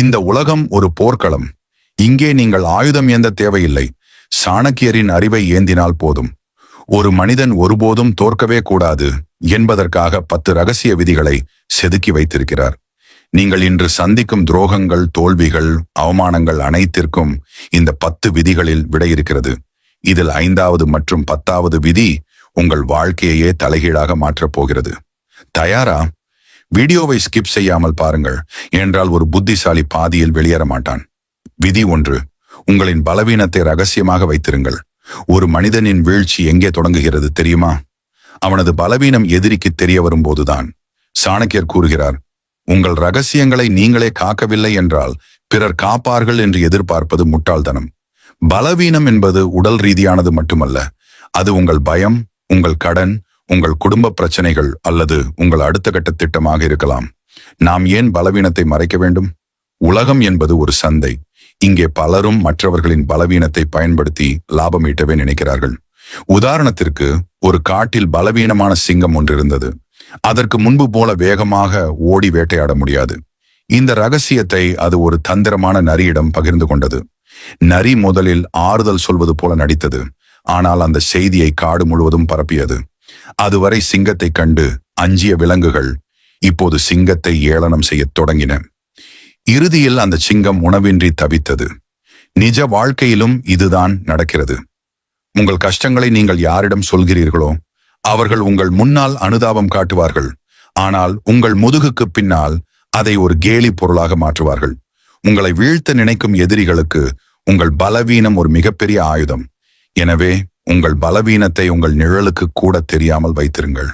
இந்த உலகம் ஒரு போர்க்களம். இங்கே நீங்கள் ஆயுதம் ஏந்த தேவையில்லை. சாணக்கியரின் அறிவை ஏந்தினால் போதும். ஒரு மனிதன் ஒருபோதும் தோற்கவே கூடாது என்பதற்காக பத்து ரகசிய விதிகளை செதுக்கி வைத்திருக்கிறார். நீங்கள் இன்று சந்திக்கும் துரோகங்கள் தோல்விகள் அவமானங்கள் அனைத்திற்கும் இந்த பத்து விதிகளில் விடையிருக்கிறது இதில் ஐந்தாவது மற்றும் பத்தாவது விதி உங்கள் வாழ்க்கையையே தலைகீழாக மாற்றப் போகிறது. தயாரா? வீடியோவை ஸ்கிப் செய்யாமல் பாருங்கள். என்றால் ஒரு புத்திசாலி பாதியில் வெளியேற மாட்டான். விதி ஒன்று உங்களின் பலவீனத்தை ரகசியமாக வைத்திருங்கள். ஒரு மனிதனின் வீழ்ச்சி எங்கே தொடங்குகிறது தெரியுமா? அவனது பலவீனம் எதிரிக்கு தெரிய வரும்போதுதான். சாணக்கியர் கூறுகிறார் உங்கள் ரகசியங்களை நீங்களே காக்கவில்லை என்றால் பிறர் காப்பார்கள் என்று எதிர்பார்ப்பது முட்டாள்தனம். பலவீனம் என்பது உடல் ரீதியானது மட்டுமல்ல. அது உங்கள் பயம் உங்கள் கடன் உங்கள் குடும்ப பிரச்சனைகள் அல்லது உங்கள் அடுத்த கட்ட திட்டமாக இருக்கலாம். நாம் ஏன் பலவீனத்தை மறைக்க வேண்டும்? உலகம் என்பது ஒரு சந்தை. இங்கே பலரும் மற்றவர்களின் பலவீனத்தை பயன்படுத்தி லாபம் ஈட்டவே நினைக்கிறார்கள். உதாரணத்திற்கு ஒரு காட்டில் பலவீனமான சிங்கம் ஒன்று இருந்தது. அதற்கு முன்பு போல வேகமாக ஓடி வேட்டையாட முடியாது. இந்த ரகசியத்தை அது ஒரு தந்திரமான நரியிடம் பகிர்ந்து கொண்டது. நரி முதலில் ஆறுதல் சொல்வது போல நடித்தது. ஆனால் அந்த செய்தியை காடு முழுவதும் பரப்பியது. அதுவரை சிங்கத்தை கண்டு அஞ்சிய விலங்குகள் இப்போது சிங்கத்தை ஏளனம் செய்யத் தொடங்கின. இறுதியில் அந்த சிங்கம் உணவின்றி தவித்தது. நிஜ வாழ்க்கையிலும் இதுதான் நடக்கிறது. உங்கள் கஷ்டங்களை நீங்கள் யாரிடம் சொல்கிறீர்களோ அவர்கள் உங்கள் முன்னால் அனுதாபம் காட்டுவார்கள். ஆனால் உங்கள் முதுகுக்கு பின்னால் அதை ஒரு கேலி பொருளாக மாற்றுவார்கள். உங்களை வீழ்த்த நினைக்கும் எதிரிகளுக்கு உங்கள் பலவீனம் ஒரு மிகப்பெரிய ஆயுதம். எனவே உங்கள் பலவீனத்தை உங்கள் நிழலுக்கு கூட தெரியாமல் வைத்திருங்கள்.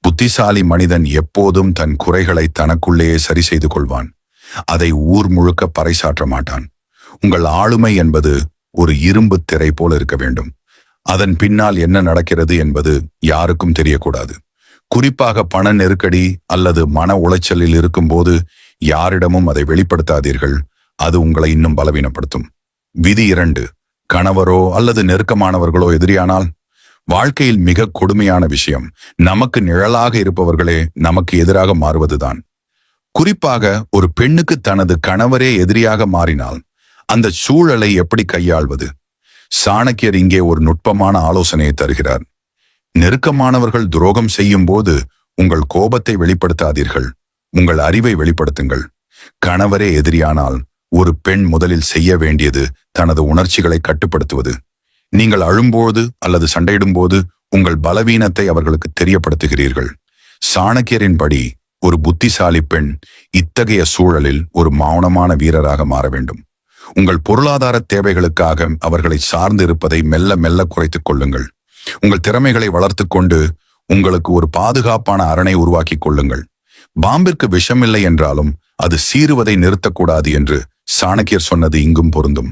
புத்திசாலி மனிதன் எப்போதும் தன் குறைகளை தனக்குள்ளேயே சரி செய்து கொள்வான். அதை ஊர் முழுக்க பறைசாற்ற மாட்டான். உங்கள் ஆளுமை என்பது ஒரு இரும்பு திரை போல இருக்க வேண்டும். அதன் பின்னால் என்ன நடக்கிறது என்பது யாருக்கும் தெரியக்கூடாது. குறிப்பாக பண நெருக்கடி அல்லது மன உளைச்சலில் இருக்கும்போது யாரிடமும் அதை வெளிப்படுத்தாதீர்கள். அது உங்களை இன்னும் பலவீனப்படுத்தும். விதி இரண்டு. கணவரோ அல்லது நெருக்கமானவர்களோ எதிரியானால் வாழ்க்கையில் மிக கொடுமையான விஷயம். நமக்கு நிழலாக இருப்பவர்களே நமக்கு எதிராக மாறுவதுதான். குறிப்பாக ஒரு பெண்ணுக்கு தனது கணவரே எதிரியாக மாறினால் அந்த சூழலை எப்படி கையாள்வது? சாணக்கியர் இங்கே ஒரு நுட்பமான ஆலோசனையை தருகிறார். நெருக்கமானவர்கள் துரோகம் செய்யும் போது உங்கள் கோபத்தை வெளிப்படுத்தாதீர்கள். உங்கள் அறிவை வெளிப்படுத்துங்கள். கணவரே எதிரியானால் ஒரு பெண் முதலில் செய்ய வேண்டியது தனது உணர்ச்சிகளை கட்டுப்படுத்துவது. நீங்கள் அழும்போது அல்லது சண்டையிடும்போது உங்கள் பலவீனத்தை அவர்களுக்கு தெரியப்படுத்துகிறீர்கள். சாணக்கியரின்படி ஒரு புத்திசாலி பெண் இத்தகைய சூழலில் ஒரு மௌனமான வீரராக மாற வேண்டும். உங்கள் பொருளாதார தேவைகளுக்காக அவர்களை சார்ந்து இருப்பதை மெல்ல மெல்ல குறைத்துக் கொள்ளுங்கள். உங்கள் திறமைகளை வளர்த்து கொண்டு உங்களுக்கு ஒரு பாதுகாப்பான அரணை உருவாக்கிக் கொள்ளுங்கள். பாம்பிற்கு விஷமில்லை என்றாலும் அது சீறுவதை நிறுத்தக்கூடாது என்று சாணக்கியர் சொன்னது இங்கும் பொருந்தும்.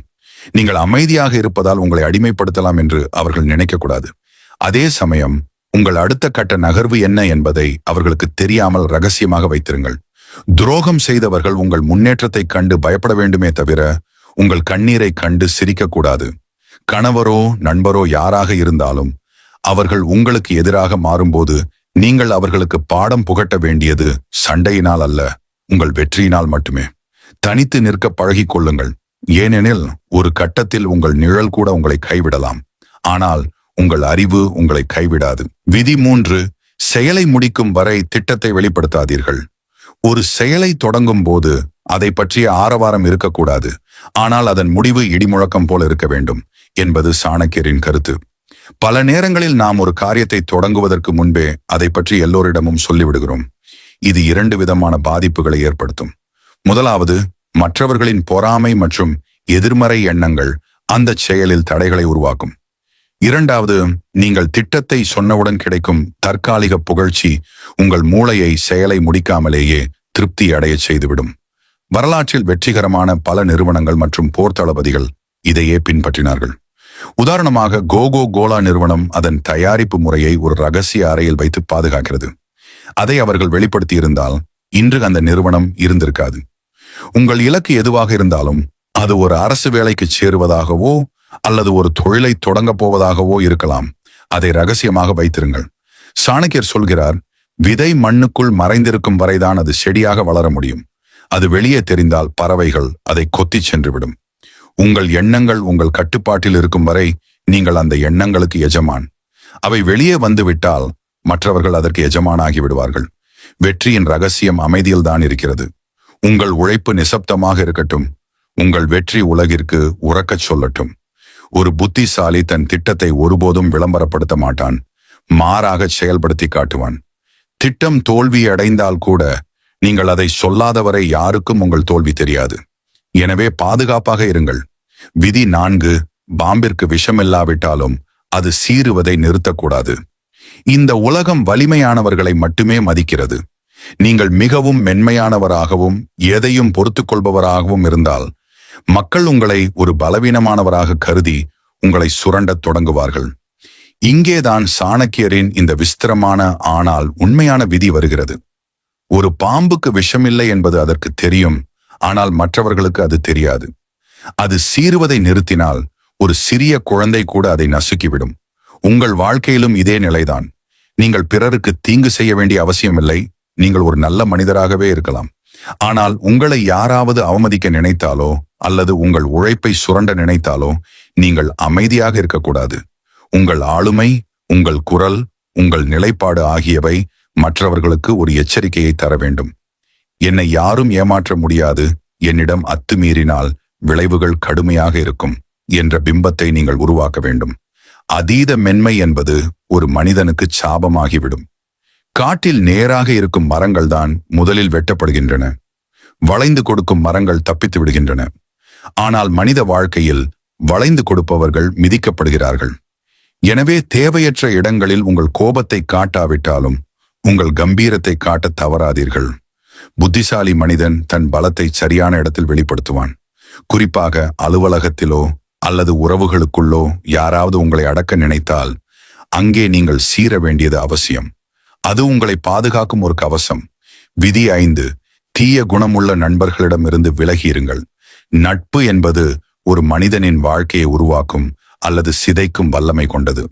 நீங்கள் அமைதியாக இருப்பதால் உங்களை அடிமைப்படுத்தலாம் என்று அவர்கள் நினைக்கக்கூடாது. அதே சமயம் உங்கள் அடுத்த கட்ட நகர்வு என்ன என்பதை அவர்களுக்கு தெரியாமல் ரகசியமாக வைத்திருங்கள். துரோகம் செய்தவர்கள் உங்கள் முன்னேற்றத்தைக் கண்டு பயப்பட வேண்டுமே தவிர உங்கள் கண்ணீரை கண்டு சிரிக்கக்கூடாது. கணவரோ நண்பரோ யாராக இருந்தாலும் அவர்கள் உங்களுக்கு எதிராக மாறும்போது நீங்கள் அவர்களுக்கு பாடம் புகட்ட வேண்டியது சண்டையினால் அல்ல உங்கள் வெற்றியினால் மட்டுமே. தனித்து நிற்க பழகிக் கொள்ளுங்கள். ஏனெனில் ஒரு கட்டத்தில் உங்கள் நிழல் கூட உங்களை கைவிடலாம். ஆனால் உங்கள் அறிவு உங்களை கைவிடாது. விதி மூன்று செயலை முடிக்கும் வரை திட்டத்தை வெளிப்படுத்தாதீர்கள். ஒரு செயலை தொடங்கும் போது அதை பற்றிய ஆரவாரம் இருக்கக்கூடாது. ஆனால் அதன் முடிவு இடிமுழக்கம் போல இருக்க வேண்டும் என்பது சாணக்கியரின் கருத்து. பல நேரங்களில் நாம் ஒரு காரியத்தை தொடங்குவதற்கு முன்பே அதை பற்றி எல்லோரிடமும் சொல்லிவிடுகிறோம். இது இரண்டு விதமான பாதிப்புகளை ஏற்படுத்தும். முதலாவது மற்றவர்களின் பொறாமை மற்றும் எதிர்மறை எண்ணங்கள் அந்த செயலில் தடைகளை உருவாக்கும். இரண்டாவது நீங்கள் திட்டத்தை சொன்னவுடன் கிடைக்கும் தற்காலிக புகழ்ச்சி உங்கள் மூளையை செயலை முடிக்காமலேயே திருப்தி அடைய செய்துவிடும். வரலாற்றில் வெற்றிகரமான பல நிறுவனங்கள் மற்றும் போர் தளபதிகள் இதையே பின்பற்றினார்கள். உதாரணமாக கோகோ கோலா நிறுவனம் அதன் தயாரிப்பு முறையை ஒரு ரகசிய அறையில் வைத்து பாதுகாக்கிறது. அதை அவர்கள் வெளிப்படுத்தி இருந்தால் இன்று அந்த நிறுவனம் இருந்திருக்காது. உங்கள் இலக்கு எதுவாக இருந்தாலும் அது ஒரு அரசு வேலைக்கு சேருவதாகவோ அல்லது ஒரு தொழிலை தொடங்கப் போவதாகவோ இருக்கலாம். அதை ரகசியமாக வைத்திருங்கள். சாணக்கியர் சொல்கிறார் விதை மண்ணுக்குள் மறைந்திருக்கும் வரைதான் அது செடியாக வளர முடியும். அது வெளியே தெரிந்தால் பறவைகள் அதை கொத்தி சென்றுவிடும். உங்கள் எண்ணங்கள் உங்கள் கட்டுப்பாட்டில் இருக்கும் வரை நீங்கள் அந்த எண்ணங்களுக்கு எஜமான். அவை வெளியே வந்துவிட்டால் மற்றவர்கள் அதற்கு எஜமானாகி விடுவார்கள். வெற்றியின் ரகசியம் அமைதியில்தான் இருக்கிறது. உங்கள் உழைப்பு நிசப்தமாக இருக்கட்டும். உங்கள் வெற்றி உலகிற்கு உறக்கச் சொல்லட்டும். ஒரு புத்திசாலி தன் திட்டத்தை ஒருபோதும் விளம்பரப்படுத்த மாட்டான். மாறாக செயல்படுத்தி காட்டுவான். திட்டம் தோல்வி அடைந்தால் கூட நீங்கள் அதை சொல்லாதவரை யாருக்கும் உங்கள் தோல்வி தெரியாது. எனவே பாதுகாப்பாக இருங்கள். விதி நான்கு பாம்பிற்கு விஷமில்லாவிட்டாலும் அது சீறுவதை நிறுத்தக்கூடாது. இந்த உலகம் வலிமையானவர்களை மட்டுமே மதிக்கிறது. நீங்கள் மிகவும் மென்மையானவராகவும் எதையும் பொறுத்து கொள்பவராகவும் இருந்தால் மக்கள் உங்களை ஒரு பலவீனமானவராக கருதி உங்களை சுரண்டத் தொடங்குவார்கள். இங்கேதான் சாணக்கியரின் இந்த விஸ்திரமான ஆனால் உண்மையான விதி வருகிறது. ஒரு பாம்புக்கு விஷமில்லை என்பது அதற்கு தெரியும் ஆனால் மற்றவர்களுக்கு அது தெரியாது. அது சீருவதை நிறுத்தினால் ஒரு சிறிய குழந்தை கூட அதை நசுக்கிவிடும். உங்கள் வாழ்க்கையிலும் இதே நிலைதான். நீங்கள் பிறருக்கு தீங்கு செய்ய வேண்டிய அவசியமில்லை நீங்கள் ஒரு நல்ல மனிதராகவே இருக்கலாம். ஆனால் உங்களை யாராவது அவமதிக்க நினைத்தாலோ அல்லது உங்கள் உழைப்பை சுரண்ட நினைத்தாலோ நீங்கள் அமைதியாக இருக்கக்கூடாது. உங்கள் ஆளுமை உங்கள் குரல் உங்கள் நிலைப்பாடு ஆகியவை மற்றவர்களுக்கு ஒரு எச்சரிக்கையை தர வேண்டும். என்னை யாரும் ஏமாற்ற முடியாது. என்னிடம் அத்துமீறினால் விளைவுகள் கடுமையாக இருக்கும் என்ற பிம்பத்தை நீங்கள் உருவாக்க வேண்டும். அதீத மென்மை என்பது ஒரு மனிதனுக்கு சாபமாகிவிடும். காட்டில் நேராக இருக்கும் மரங்கள்தான் முதலில் வெட்டப்படுகின்றன. வளைந்து கொடுக்கும் மரங்கள் தப்பித்து விடுகின்றன. ஆனால் மனித வாழ்க்கையில் வளைந்து கொடுப்பவர்கள் மிதிக்கப்படுகிறார்கள். எனவே தேவையற்ற இடங்களில் உங்கள் கோபத்தை காட்டாவிட்டாலும் உங்கள் கம்பீரத்தை காட்ட தவறாதீர்கள். புத்திசாலி மனிதன் தன் பலத்தை சரியான இடத்தில் வெளிப்படுத்துவான். குறிப்பாக அலுவலகத்திலோ அல்லது உறவுகளுக்குள்ளோ யாராவது உங்களை அடக்க நினைத்தால் அங்கே நீங்கள் சீர வேண்டியது அவசியம். அது உங்களை பாதுகாக்கும் ஒரு கவசம். விதி ஐந்து தீய குணமுள்ள நண்பர்களிடமிருந்து விலகியிருங்கள். நட்பு என்பது ஒரு மனிதனின் வாழ்க்கையை உருவாக்கும் அல்லது சிதைக்கும் வல்லமை கொண்டது.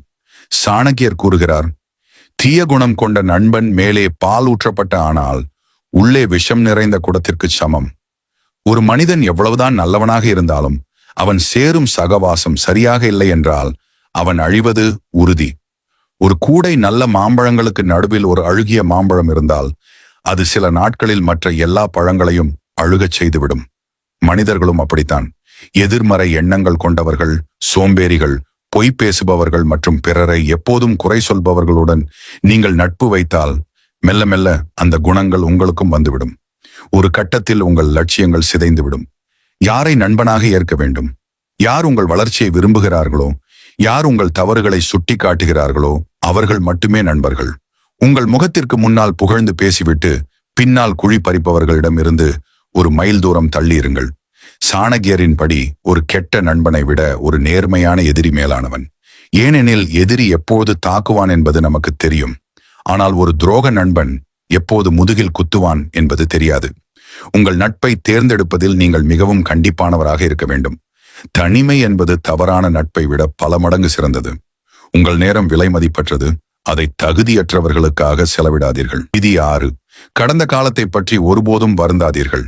சாணக்கியர் கூறுகிறார் தீய குணம் கொண்ட நண்பன் மேலே பால் ஊற்றப்பட்ட ஆனால் உள்ளே விஷம் நிறைந்த குடத்திற்கு சமம். ஒரு மனிதன் எவ்வளவுதான் நல்லவனாக இருந்தாலும் அவன் சேரும் சகவாசம் சரியாக இல்லை என்றால் அவன் அழிவது உறுதி. ஒரு கூடை நல்ல மாம்பழங்களுக்கு நடுவில் ஒரு அழுகிய மாம்பழம் இருந்தால் அது சில நாட்களில் மற்ற எல்லா பழங்களையும் அழுகச் செய்துவிடும். மனிதர்களும் அப்படித்தான். எதிர்மறை எண்ணங்கள் கொண்டவர்கள் சோம்பேறிகள் பொய் பேசுபவர்கள் மற்றும் பிறரை எப்போதும் குறை சொல்பவர்களுடன் நீங்கள் நட்பு வைத்தால் மெல்ல மெல்ல அந்த குணங்கள் உங்களுக்கும் வந்துவிடும். ஒரு கட்டத்தில் உங்கள் லட்சியங்கள் சிதைந்துவிடும். யாரை நண்பனாக ஏற்க வேண்டும்? யார் உங்கள் வளர்ச்சியை விரும்புகிறார்களோ யார் உங்கள் தவறுகளை சுட்டி காட்டுகிறார்களோ அவர்கள் மட்டுமே நண்பர்கள். உங்கள் முகத்திற்கு முன்னால் புகழ்ந்து பேசிவிட்டு பின்னால் குழி பறிப்பவர்களிடம் இருந்து ஒரு மைல் தூரம் தள்ளியிருங்கள். சாணகியரின் படி ஒரு கெட்ட நண்பனை விட ஒரு நேர்மையான எதிரி மேலானவன். ஏனெனில் எதிரி எப்போது தாக்குவான் என்பது நமக்கு தெரியும். ஆனால் ஒரு துரோக நண்பன் எப்போது முதுகில் குத்துவான் என்பது தெரியாது. உங்கள் நட்பை தேர்ந்தெடுப்பதில் நீங்கள் மிகவும் கண்டிப்பானவராக இருக்க வேண்டும். தனிமை என்பது தவறான நட்பை விட பல மடங்கு சிறந்தது. உங்கள் நேரம் விலை மதிப்பற்றது. அதை தகுதியற்றவர்களுக்காக செலவிடாதீர்கள். விதி ஆறு. கடந்த காலத்தை பற்றி ஒருபோதும் வருந்தாதீர்கள்.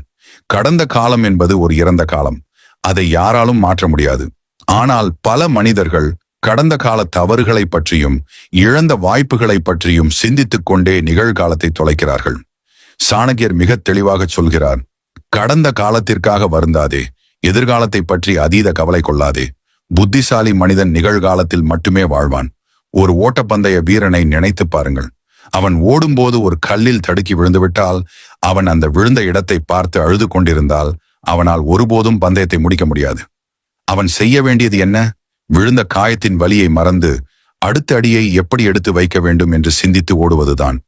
கடந்த காலம் என்பது ஒரு இறந்த காலம். அதை யாராலும் மாற்ற முடியாது. ஆனால் பல மனிதர்கள் கடந்த கால தவறுகளை பற்றியும் இழந்த வாய்ப்புகளை பற்றியும் சிந்தித்துக் கொண்டே நிகழ்காலத்தை தொலைக்கிறார்கள். சாணகியர் மிக தெளிவாக சொல்கிறார் கடந்த காலத்திற்காக வருந்தாதே. எதிர்காலத்தை பற்றி அதீத கவலை கொள்ளாதே. புத்திசாலி மனிதன் நிகழ்காலத்தில் மட்டுமே வாழ்வான். ஒரு ஓட்டப்பந்தய வீரனை நினைத்து பாருங்கள். அவன் ஓடும்போது ஒரு கல்லில் தடுக்கி விழுந்துவிட்டால் அவன் அந்த விழுந்த இடத்தை பார்த்து அழுது கொண்டிருந்தால் அவனால் ஒருபோதும் பந்தயத்தை முடிக்க முடியாது. அவன் செய்ய வேண்டியது என்ன? விழுந்த காயத்தின் வலியை மறந்து அடுத்த அடியை எப்படி எடுத்து வைக்க வேண்டும் என்று சிந்தித்து ஓடுவதுதான்.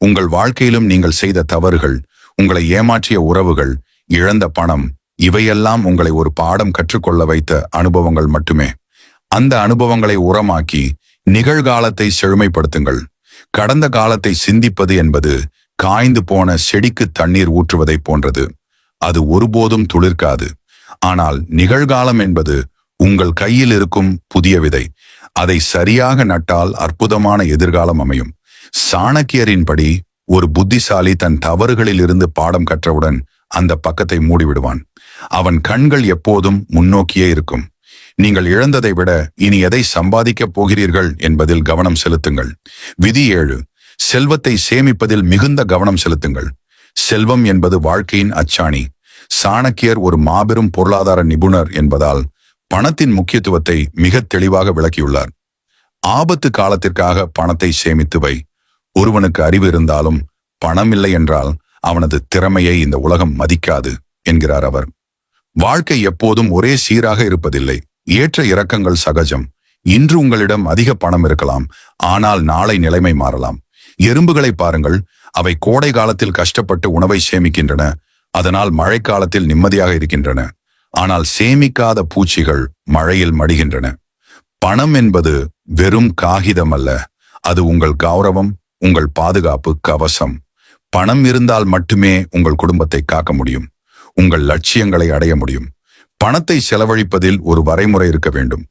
உங்கள் வாழ்க்கையிலும் நீங்கள் செய்த தவறுகள் உங்களை ஏமாற்றிய உறவுகள் இழந்த பணம் இவையெல்லாம் உங்களை ஒரு பாடம் கற்றுக்கொள்ள வைத்த அனுபவங்கள் மட்டுமே. அந்த அனுபவங்களை உரமாக்கி நிகழ்காலத்தை செழுமைப்படுத்துங்கள். கடந்த காலத்தை சிந்திப்பது என்பது காய்ந்து போன செடிக்கு தண்ணீர் ஊற்றுவதைப் போன்றது. அது ஒருபோதும் துளிர்க்காது. ஆனால் நிகழ்காலம் என்பது உங்கள் கையில் இருக்கும் புதிய விதை. அதை சரியாக நட்டால் அற்புதமான எதிர்காலம் அமையும். சாணக்கியரின்படி ஒரு புத்திசாலி தன் தவறுகளில் இருந்து பாடம் கற்றவுடன் அந்த பக்கத்தை மூடிவிடுவான். அவன் கண்கள் எப்போதும் முன்னோக்கியே இருக்கும். நீங்கள் இழந்ததை விட இனி எதை சம்பாதிக்கப் போகிறீர்கள் என்பதில் கவனம் செலுத்துங்கள். விதி ஏழு செல்வத்தை சேமிப்பதில் மிகுந்த கவனம் செலுத்துங்கள். செல்வம் என்பது வாழ்க்கையின் அச்சாணி. சாணக்கியர் ஒரு மாபெரும் பொருளாதார நிபுணர் என்பதால் பணத்தின் முக்கியத்துவத்தை மிக தெளிவாக விளக்கியுள்ளார். ஆபத்து காலத்திற்காக பணத்தை சேமித்து வை. ஒருவனுக்கு அறிவு இருந்தாலும் பணம் இல்லை என்றால் அவனது திறமையை இந்த உலகம் மதிக்காது என்கிறார் அவர். வாழ்க்கை எப்போதும் ஒரே சீராக இருப்பதில்லை. ஏற்ற இறக்கங்கள் சகஜம். இன்று உங்களிடம் அதிக பணம் இருக்கலாம். ஆனால் நாளை நிலைமை மாறலாம். எறும்புகளை பாருங்கள். அவை கோடை காலத்தில் கஷ்டப்பட்டு உணவை சேமிக்கின்றன. அதனால் மழைக்காலத்தில் நிம்மதியாக இருக்கின்றன. ஆனால் சேமிக்காத பூச்சிகள் மழையில் மடிகின்றன. பணம் என்பது வெறும் காகிதம் அல்ல. அது உங்கள் கௌரவம் உங்கள் பாதுகாப்பு கவசம். பணம் இருந்தால் மட்டுமே உங்கள் குடும்பத்தை காக்க முடியும். உங்கள் லட்சியங்களை அடைய முடியும். பணத்தை செலவழிப்பதில் ஒரு வரைமுறை இருக்க வேண்டும்.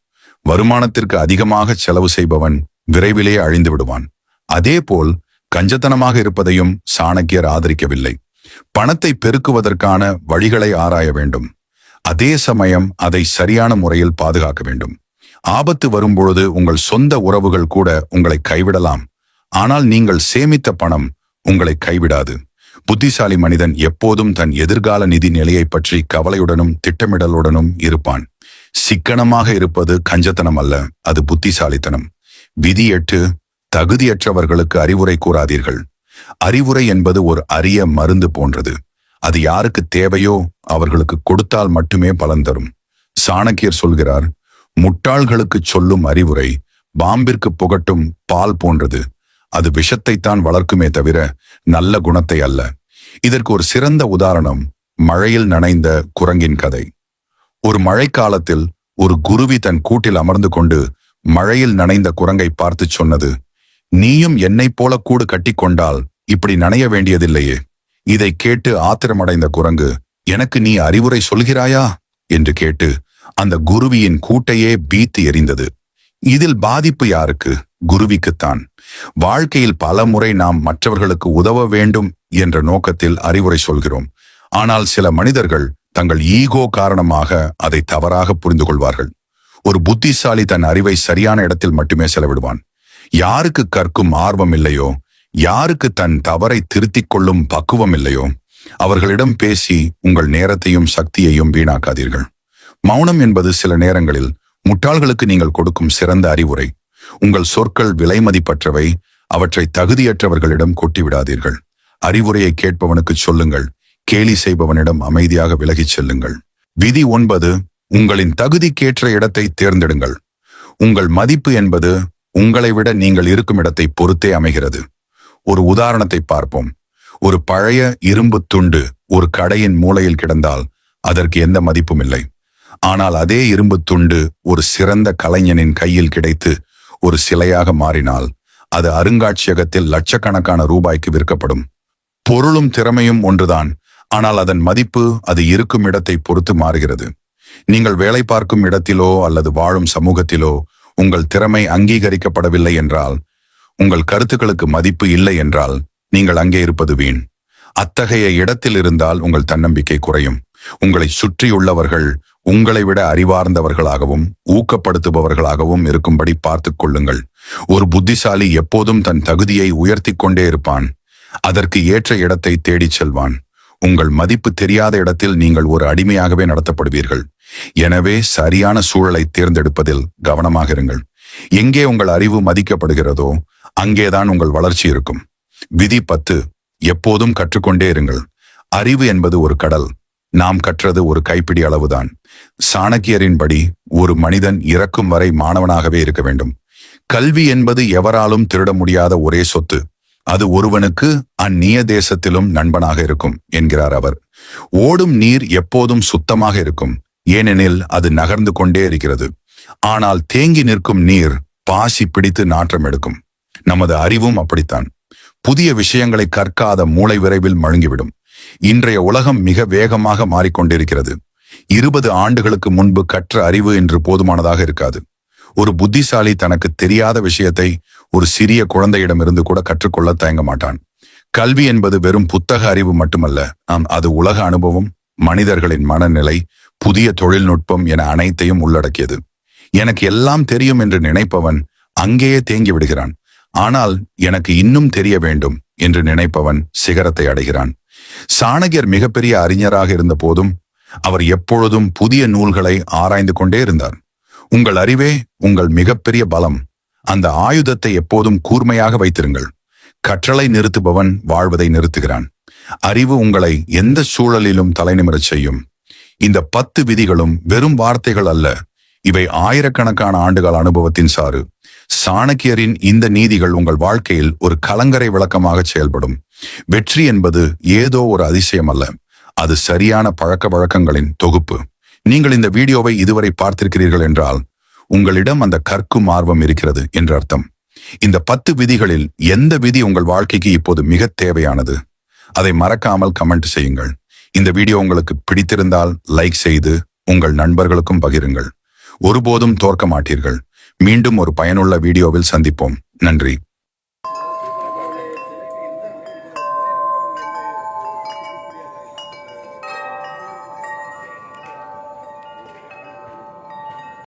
வருமானத்திற்கு அதிகமாக செலவு செய்பவன் விரைவிலே அழிந்து விடுவான். அதேபோல் கஞ்சத்தனமாக இருப்பதையும் சாணக்கியர் ஆதரிக்கவில்லை. பணத்தை பெருக்குவதற்கான வழிகளை ஆராய வேண்டும். அதே சமயம் அதை சரியான முறையில் பாதுகாக்க வேண்டும். ஆபத்து வரும்பொழுது உங்கள் சொந்த உறவுகள் கூட உங்களை கைவிடலாம். ஆனால் நீங்கள் சேமித்த பணம் உங்களை கைவிடாது. புத்திசாலி மனிதன் எப்போதும் தன் எதிர்கால நிதி நிலையை பற்றி கவலையுடனும் திட்டமிடலுடனும் இருப்பான். சிக்கனமாக இருப்பது கஞ்சத்தனம் அல்ல அது புத்திசாலித்தனம். விதி எட்டு தகுதியற்றவர்களுக்கு அறிவுரை கூறாதீர்கள். அறிவுரை என்பது ஒரு அரிய மருந்து போன்றது. அது யாருக்கு தேவையோ அவர்களுக்கு கொடுத்தால் மட்டுமே பலன் தரும். சாணக்கியர் சொல்கிறார் முட்டாள்களுக்கு சொல்லும் அறிவுரை பாம்பிற்கு புகட்டும் பால் போன்றது. அது விஷத்தைத்தான் வளர்க்குமே தவிர நல்ல குணத்தை அல்ல. இதற்கு ஒரு சிறந்த உதாரணம் மழையில் நனைந்த குரங்கின் கதை. ஒரு மழைக்காலத்தில் ஒரு குருவி தன் கூட்டில் அமர்ந்து கொண்டு மழையில் நனைந்த குரங்கை பார்த்து சொன்னது நீயும் என்னைப் போல கூடு கட்டிக்கொண்டால் இப்படி நனைய வேண்டியதில்லையே. இதை கேட்டு ஆத்திரமடைந்த குரங்கு எனக்கு நீ அறிவுரை சொல்கிறாயா? என்று கேட்டு அந்த குருவியின் கூட்டையே பீத்து எறிந்தது. இதில் பாதிப்பு யாருக்கு? குருவிக்குத்தான். வாழ்க்கையில் பல முறை நாம் மற்றவர்களுக்கு உதவ வேண்டும் என்ற நோக்கத்தில் அறிவுரை சொல்கிறோம். ஆனால் சில மனிதர்கள் தங்கள் ஈகோ காரணமாக அதை தவறாக புரிந்து கொள்வார்கள். ஒரு புத்திசாலி தன் அறிவை சரியான இடத்தில் மட்டுமே செலவிடுவான். யாருக்கு கற்கும் ஆர்வம் இல்லையோ யாருக்கு தன் தவறை திருத்திக் கொள்ளும் பக்குவம் இல்லையோ அவர்களிடம் பேசி உங்கள் நேரத்தையும் சக்தியையும் வீணாக்காதீர்கள். மௌனம் என்பது சில நேரங்களில் முட்டாள்களுக்கு நீங்கள் கொடுக்கும் சிறந்த அறிவுரை. உங்கள் சொற்கள் விலைமதிப்பற்றவை அவற்றை தகுதியற்றவர்களிடம் கொட்டிவிடாதீர்கள். அறிவுரையை கேட்பவனுக்கு சொல்லுங்கள் கேலி செய்பவனிடம் அமைதியாக விலகிச் செல்லுங்கள். விதி ஒன்பது உங்களின் தகுதிக்கேற்ற இடத்தை தேர்ந்தெடுங்கள். உங்கள் மதிப்பு என்பது உங்களை விட நீங்கள் இருக்கும் இடத்தை பொறுத்தே அமைகிறது. ஒரு உதாரணத்தை பார்ப்போம். ஒரு பழைய இரும்பு துண்டு ஒரு கடையின் மூலையில் கிடந்தால் அதற்கு எந்த மதிப்பும் இல்லை ஆனால் அதே இரும்பு துண்டு ஒரு சிறந்த கலைஞனின் கையில் கிடைத்து ஒரு சிலையாக மாறினால் அது அருங்காட்சியகத்தில் லட்சக்கணக்கான ரூபாய்க்கு விற்கப்படும். பொருளும் திறமையும் ஒன்றுதான் ஆனால் அதன் மதிப்பு அது இருக்கும் இடத்தை பொறுத்து மாறுகிறது. நீங்கள் வேலை பார்க்கும் இடத்திலோ அல்லது வாழும் சமூகத்திலோ உங்கள் திறமை அங்கீகரிக்கப்படவில்லை என்றால் உங்கள் கருத்துக்களுக்கு மதிப்பு இல்லை என்றால் நீங்கள் அங்கே இருப்பது வீண். அத்தகைய இடத்தில் இருந்தால் உங்கள் தன்னம்பிக்கை குறையும். உங்களை சுற்றியுள்ளவர்கள் உங்களை விட அறிவார்ந்தவர்களாகவும் ஊக்கப்படுத்துபவர்களாகவும் இருக்கும்படி பார்த்துக் கொள்ளுங்கள். ஒரு புத்திசாலி எப்போதும் தன் தகுதியை உயர்த்தி கொண்டே இருப்பான். அதற்கு ஏற்ற இடத்தை தேடிச் செல்வான். உங்கள் மதிப்பு தெரியாத இடத்தில் நீங்கள் ஒரு அடிமையாகவே நடத்தப்படுவீர்கள். எனவே சரியான சூழலை தேர்ந்தெடுப்பதில் கவனமாக இருங்கள். எங்கே உங்கள் அறிவு மதிக்கப்படுகிறதோ அங்கேதான் உங்கள் வளர்ச்சி இருக்கும். விதி பத்து. எப்போதும் கற்றுக்கொண்டே இருங்கள். அறிவு என்பது ஒரு கடல். நாம் கற்றது ஒரு கைப்பிடி அளவுதான். சாணக்கியரின்படி ஒரு மனிதன் இறக்கும் வரை மாணவனாகவே இருக்க வேண்டும். கல்வி என்பது எவராலும் திருட முடியாத ஒரே சொத்து. அது ஒருவனுக்கு அந்நிய தேசத்திலும் நண்பனாக இருக்கும் என்கிறார் அவர். ஓடும் நீர் எப்போதும் சுத்தமாக இருக்கும் ஏனெனில் அது நகர்ந்து கொண்டே இருக்கிறது. ஆனால் தேங்கி நிற்கும் நீர் பாசி பிடித்து நாற்றம் எடுக்கும். நமது அறிவும் அப்படித்தான். புதிய விஷயங்களை கற்காத மூளை விரைவில் மழுங்கிவிடும். இன்றைய உலகம் மிக வேகமாக மாறிக்கொண்டிருக்கிறது. இருபது ஆண்டுகளுக்கு முன்பு கற்ற அறிவு என்று போதுமானதாக இருக்காது. ஒரு புத்திசாலி தனக்கு தெரியாத விஷயத்தை ஒரு சிறிய குழந்தையிடமிருந்து கூட கற்றுக்கொள்ள தயங்க மாட்டான். கல்வி என்பது வெறும் புத்தக அறிவு மட்டுமல்ல. ஆம் அது உலக அனுபவம் மனிதர்களின் மனநிலை புதிய தொழில்நுட்பம் என அனைத்தையும் உள்ளடக்கியது. எனக்கு எல்லாம் தெரியும் என்று நினைப்பவன் அங்கேயே தேங்கி விடுகிறான். ஆனால் எனக்கு இன்னும் தெரிய வேண்டும் என்று நினைப்பவன் சிகரத்தை அடைகிறான். சாணகியர் மிகப்பெரிய அறிஞராக இருந்த போதும் அவர் எப்பொழுதும் புதிய நூல்களை ஆராய்ந்து கொண்டே இருந்தார். உங்கள் அறிவே உங்கள் மிகப்பெரிய பலம். அந்த ஆயுதத்தை எப்போதும் கூர்மையாக வைத்திருங்கள். கற்றலை நிறுத்துபவன் வாழ்வதை நிறுத்துகிறான். அறிவு உங்களை எந்த சூழலிலும் தலைநிமிரச் செய்யும். இந்த பத்து விதிகளும் வெறும் வார்த்தைகள் அல்ல. இவை ஆயிரக்கணக்கான ஆண்டுகள் அனுபவத்தின் சாறு. சாணக்கியரின் இந்த நீதிகள் உங்கள் வாழ்க்கையில் ஒரு கலங்கரை விளக்கமாக செயல்படும். வெற்றி என்பது ஏதோ ஒரு அதிசயம் அல்ல. அது சரியான பழக்க வழக்கங்களின் தொகுப்பு. நீங்கள் இந்த வீடியோவை இதுவரை பார்த்திருக்கிறீர்கள் என்றால் உங்களிடம் அந்த கற்கும் ஆர்வம் இருக்கிறது என்று அர்த்தம். இந்த பத்து விதிகளில் எந்த விதி உங்கள் வாழ்க்கைக்கு இப்போது மிக தேவையானது? அதை மறக்காமல் கமெண்ட் செய்யுங்கள். இந்த வீடியோ உங்களுக்கு பிடித்திருந்தால் லைக் செய்து உங்கள் நண்பர்களுக்கும் பகிருங்கள். ஒருபோதும் தோற்க மாட்டீர்கள். மீண்டும் ஒரு பயனுள்ள வீடியோவில் சந்திப்போம். நன்றி.